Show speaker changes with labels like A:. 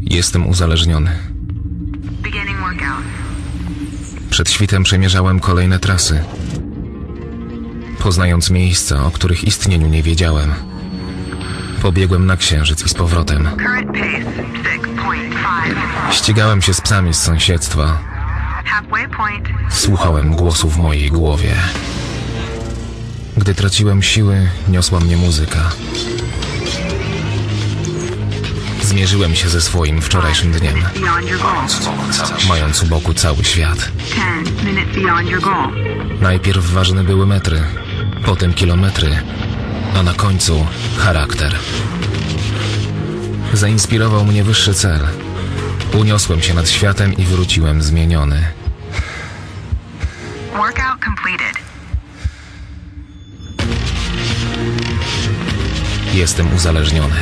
A: Jestem uzależniony. Przed świtem przemierzałem kolejne trasy. Poznając miejsca, o których istnieniu nie wiedziałem. Pobiegłem na księżyc i z powrotem.
B: Current pace 6.5.
A: Ścigałem się z psami z sąsiedztwa. Słuchałem głosu w mojej głowie. Gdy traciłem siły, niosła mnie muzyka. Zmierzyłem się ze swoim wczorajszym dniem, mając u boku cały świat.
B: 10 minutes beyond your goal.
A: Najpierw ważne były metry, potem kilometry, a na końcu charakter. Zainspirował mnie wyższy cel. Uniosłem się nad światem i wróciłem zmieniony.
B: Workout completed.
A: Jestem uzależniony.